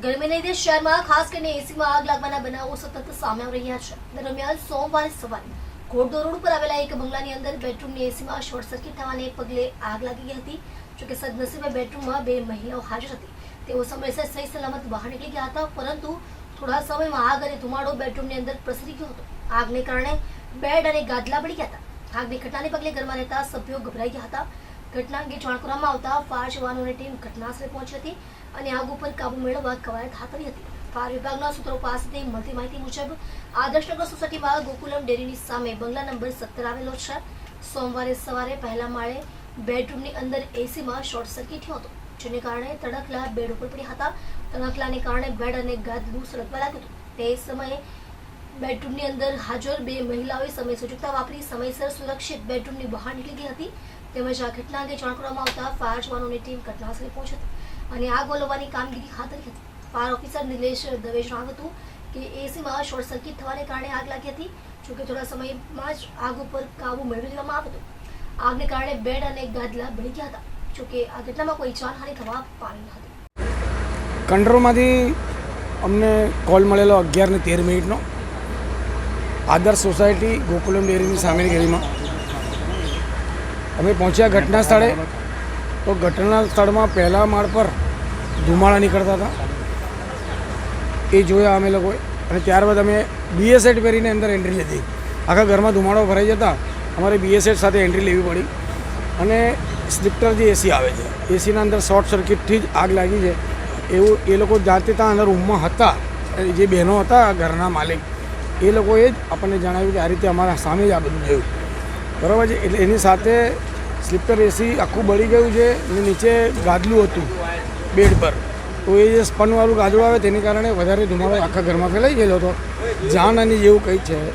ગરમીને લીધે શહેરમાં ખાસ કરીને એસીમાં આગ લાગવાના બનાવો સતત સામે આવી રહ્યા છે. દરમિયાન સોમવારે સવારે ઘોડદોર રોડ પર આવેલા એક બંગલાની અંદર બેડરૂમની એસીમાં શોર્ટ સર્કિટ થવાને પગલે આગ લાગી ગઈ હતી જોકે સદનસીબે બેડરૂમમાં બે મહિલાઓ હાજર હતી. તેઓ સમયસર સહી સલામત બહાર નીકળી ગયા હતા, પરંતુ થોડા સમયમાં આગ અને ધુમાડો બેડરૂમની અંદર પ્રસરી ગયો હતો. આગને કારણે બેડ અને ગાદલા પડી ગયા હતા. આગની ઘટનાને પગલે ઘરમાં રહેતા સભ્યો ગભરાઈ ગયા હતા. ઘટના અંગે જાણ કરવામાં આવતા ફાયર જવાનોની ટીમ ઘટનાસ્થળે પહોંચી હતી અને આગ ઉપર કાબુ મેળવવા કવાયત હાથ ધરી હતી. ફાયર વિભાગના સૂત્રો પાસેથી મળતી માહિતી મુજબ, આદર્શનગર સોસાયટીમાં ગોકુલમ ડેરીની સામે બંગલા નંબર સત્તર આવેલો છે. સોમવારે સવારે પહેલા માળે બેડરૂમની અંદર એસીમાં શોર્ટ સર્કિટ થયો હતો, જેને કારણે તડકલા બેડ ઉપર પડ્યા હતા. તડકલાને કારણે બેડ અને ગાદલું સળગવા લાગ્યું હતું. તે સમયે બેડરૂમની અંદર હાજર બે મહિલાઓએ સમય સૂચકતા વાપરી સમયસર સુરક્ષિત બેડરૂમની બહાર નીકળી ગઈ હતી. તેમજ આ ઘટના અંગે જાણ કરવામાં આવતા ફાયર જવાનોની ટીમ ઘટનાસ્થળે પહોંચી હતી અને આગ ઓલવવાની કામગીરી હાથ ધરી હતી. ફાયર ઓફિસર નિલેશ દવે જણાવ્યું હતું કે એસીમાં શોર્ટ સર્કિટ થવાને કારણે આગ લાગી હતી જોકે થોડા સમયમાં જ આગ ઉપર કાબુ મેળવી લેવામાં આવ્યો હતો. આગને કારણે બેડ અને ગાદલા બળી ગયા હતા જોકે આ ઘટનામાં કોઈ જાનહાનિ થવા પામી ન હતી. કંટ્રોલમાંથી અમને કોલ મળેલો અગિયાર ને તેર મિનિટનો. આદર્શ સોસાયટી ગોકુલમ ડેરીની સામેની ગેરીમાં અમે પહોંચ્યા ઘટના સ્થળે. તો ઘટના સ્થળમાં પહેલા માળ પર ધુમાડા નીકળતા હતા. એ જોયા અમે લોકોએ. અને ત્યારબાદ અમે બીએસએડ પહેરીને અંદર એન્ટ્રી લીધી. આખા ઘરમાં ધુમાડો ભરાઈ જતા અમારે બીએસએડ સાથે એન્ટ્રી લેવી પડી. અને સ્લિપ્ટર જે એસી આવે છે. એસીના અંદર શોર્ટ સર્કિટથી જ આગ લાગી છે. એવું એ લોકો જાતે ત્યાં અંદર રૂમમાં હતા. જે બહેનો હતા ઘરના માલિક એ લોકોએ જ આપણને જણાવ્યું કે આ રીતે અમારા સામે જ આ બધું થયું. બરાબર છે? એટલે એની સાથે સ્લીપર એસી આખું બળી ગયું છે અને નીચે ગાદલું હતું બેડ પર. તો એ જે સ્પનવાળું ગાદલું આવે તેની કારણે વધારે ધુમાડો આખા ઘરમાં ફેલાઈ ગયેલો હતો. જાન અને જેવું કંઈ છે.